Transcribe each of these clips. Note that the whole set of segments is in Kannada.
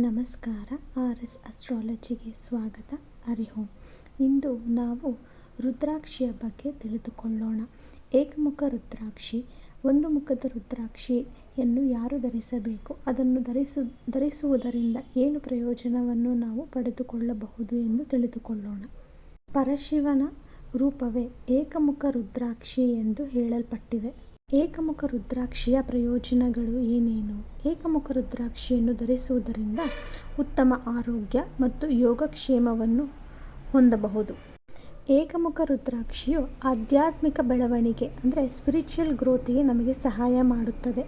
ನಮಸ್ಕಾರ. ಆರ್ ಎಸ್ ಅಸ್ಟ್ರಾಲಜಿಗೆ ಸ್ವಾಗತ. ಅರಿಹೋಂ. ಇಂದು ನಾವು ರುದ್ರಾಕ್ಷಿಯ ಬಗ್ಗೆ ತಿಳಿದುಕೊಳ್ಳೋಣ. ಏಕಮುಖ ರುದ್ರಾಕ್ಷಿ, ಒಂದು ಮುಖದ ರುದ್ರಾಕ್ಷಿಯನ್ನು ಯಾರು ಧರಿಸಬೇಕು, ಅದನ್ನು ಧರಿಸು, ಧರಿಸುವುದರಿಂದ ಏನು ಪ್ರಯೋಜನವನ್ನು ನಾವು ಪಡೆದುಕೊಳ್ಳಬಹುದು ಎಂದು ತಿಳಿದುಕೊಳ್ಳೋಣ. ಪರಶಿವನ ರೂಪವೇ ಏಕಮುಖ ರುದ್ರಾಕ್ಷಿ ಎಂದು ಹೇಳಲ್ಪಟ್ಟಿದೆ. ಏಕಮುಖ ರುದ್ರಾಕ್ಷಿಯ ಪ್ರಯೋಜನಗಳು ಏನೇನು? ಏಕಮುಖ ರುದ್ರಾಕ್ಷಿಯನ್ನು ಧರಿಸುವುದರಿಂದ ಉತ್ತಮ ಆರೋಗ್ಯ ಮತ್ತು ಯೋಗಕ್ಷೇಮವನ್ನು ಹೊಂದಬಹುದು. ಏಕಮುಖ ರುದ್ರಾಕ್ಷಿಯು ಆಧ್ಯಾತ್ಮಿಕ ಬೆಳವಣಿಗೆ, ಅಂದರೆ ಸ್ಪಿರಿಚುವಲ್ ಗ್ರೋತಿಗೆ ನಮಗೆ ಸಹಾಯ ಮಾಡುತ್ತದೆ.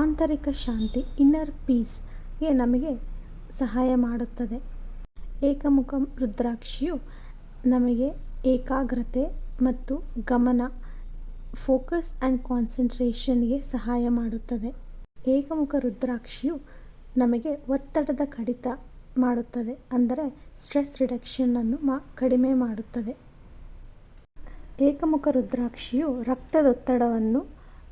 ಆಂತರಿಕ ಶಾಂತಿ ಇನ್ನರ್ ಪೀಸ್ಗೆ ನಮಗೆ ಸಹಾಯ ಮಾಡುತ್ತದೆ. ಏಕಮುಖ ರುದ್ರಾಕ್ಷಿಯು ನಮಗೆ ಏಕಾಗ್ರತೆ ಮತ್ತು ಗಮನ ಫೋಕಸ್ ಆ್ಯಂಡ್ ಕಾನ್ಸಂಟ್ರೇಷನ್ಗೆ ಸಹಾಯ ಮಾಡುತ್ತದೆ. ಏಕಮುಖ ರುದ್ರಾಕ್ಷಿಯು ನಮಗೆ ಒತ್ತಡದ ಕಡಿತ ಮಾಡುತ್ತದೆ, ಅಂದರೆ ಸ್ಟ್ರೆಸ್ ರಿಡಕ್ಷನನ್ನು ಮಾ, ಕಡಿಮೆ ಮಾಡುತ್ತದೆ. ಏಕಮುಖ ರುದ್ರಾಕ್ಷಿಯು ರಕ್ತದೊತ್ತಡವನ್ನು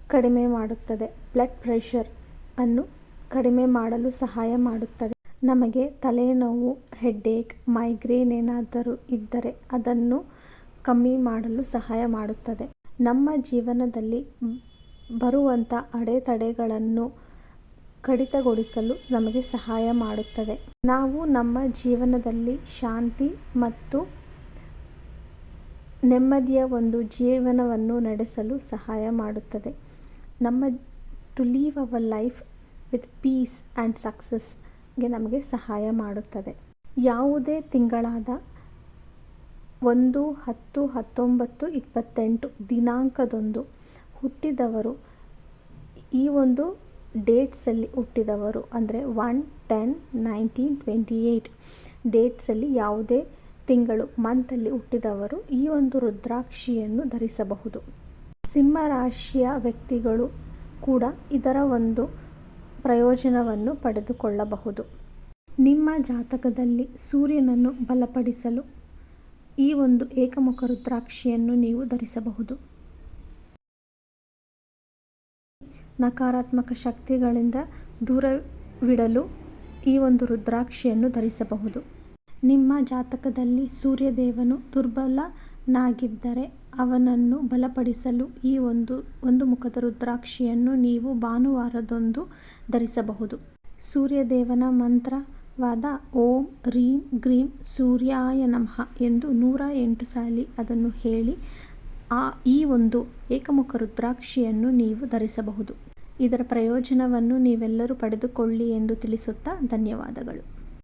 ಕಡಿಮೆ ಮಾಡುತ್ತದೆ, ಬ್ಲಡ್ ಪ್ರೆಷರ್ ಅನ್ನು ಕಡಿಮೆ ಮಾಡಲು ಸಹಾಯ ಮಾಡುತ್ತದೆ. ನಮಗೆ ತಲೆನೋವು, ಹೆಡ್ಡೇಕ್, ಮೈಗ್ರೇನ್ ಏನಾದರೂ ಇದ್ದರೆ ಅದನ್ನು ಕಮ್ಮಿ ಮಾಡಲು ಸಹಾಯ ಮಾಡುತ್ತದೆ. ನಮ್ಮ ಜೀವನದಲ್ಲಿ ಬರುವಂಥ ಅಡೆತಡೆಗಳನ್ನು ಕಡಿತಗೊಳಿಸಲು ನಮಗೆ ಸಹಾಯ ಮಾಡುತ್ತದೆ. ನಾವು ನಮ್ಮ ಜೀವನದಲ್ಲಿ ಶಾಂತಿ ಮತ್ತು ನೆಮ್ಮದಿಯ ಒಂದು ಜೀವನವನ್ನು ನಡೆಸಲು ಸಹಾಯ ಮಾಡುತ್ತದೆ. ನಮ್ಮ to live our life with peace and ಸಕ್ಸಸ್ಗೆ ನಮಗೆ ಸಹಾಯ ಮಾಡುತ್ತದೆ. ಯಾವುದೇ ತಿಂಗಳಾದ ಒಂದು, ಹತ್ತು, ಹತ್ತೊಂಬತ್ತು, ಇಪ್ಪತ್ತೆಂಟು ದಿನಾಂಕದಂದು ಹುಟ್ಟಿದವರು. ಈ ಒಂದು ಡೇಟ್ಸಲ್ಲಿ ಹುಟ್ಟಿದವರು ಅಂದರೆ one, ten, nineteen, twenty eight ಡೇಟ್ಸಲ್ಲಿ ಯಾವುದೇ ತಿಂಗಳು, ಮಂತಲ್ಲಿ ಹುಟ್ಟಿದವರು ಈ ಒಂದು ರುದ್ರಾಕ್ಷಿಯನ್ನು ಧರಿಸಬಹುದು. ಸಿಂಹರಾಶಿಯ ವ್ಯಕ್ತಿಗಳು ಕೂಡ ಇದರ ಒಂದು ಪ್ರಯೋಜನವನ್ನು ಪಡೆದುಕೊಳ್ಳಬಹುದು. ನಿಮ್ಮ ಜಾತಕದಲ್ಲಿ ಸೂರ್ಯನನ್ನು ಬಲಪಡಿಸಲು ಈ ಒಂದು ಏಕಮುಖ ರುದ್ರಾಕ್ಷಿಯನ್ನು ನೀವು ಧರಿಸಬಹುದು. ನಕಾರಾತ್ಮಕ ಶಕ್ತಿಗಳಿಂದ ದೂರವಿಡಲು ಈ ಒಂದು ರುದ್ರಾಕ್ಷಿಯನ್ನು ಧರಿಸಬಹುದು. ನಿಮ್ಮ ಜಾತಕದಲ್ಲಿ ಸೂರ್ಯದೇವನು ದುರ್ಬಲನಾಗಿದ್ದರೆ ಅವನನ್ನು ಬಲಪಡಿಸಲು ಈ ಒಂದು ಒಂದು ಮುಖದ ರುದ್ರಾಕ್ಷಿಯನ್ನು ನೀವು ಭಾನುವಾರದೊಂದು ಧರಿಸಬಹುದು. ಸೂರ್ಯದೇವನ ಮಂತ್ರ ವಾದ ಓಂ ರೀಂ ಗ್ರೀಂ ಸೂರ್ಯಾಯ ನಮಃ ಎಂದು ನೂರ ಎಂಟು ಸಾಲಿ ಅದನ್ನು ಹೇಳಿ ಆ ಈ ಒಂದು ಏಕಮುಖ ರುದ್ರಾಕ್ಷಿಯನ್ನು ನೀವು ಧರಿಸಬಹುದು. ಇದರ ಪ್ರಯೋಜನವನ್ನು ನೀವೆಲ್ಲರೂ ಪಡೆದುಕೊಳ್ಳಿ ಎಂದು ತಿಳಿಸುತ್ತಾ ಧನ್ಯವಾದಗಳು.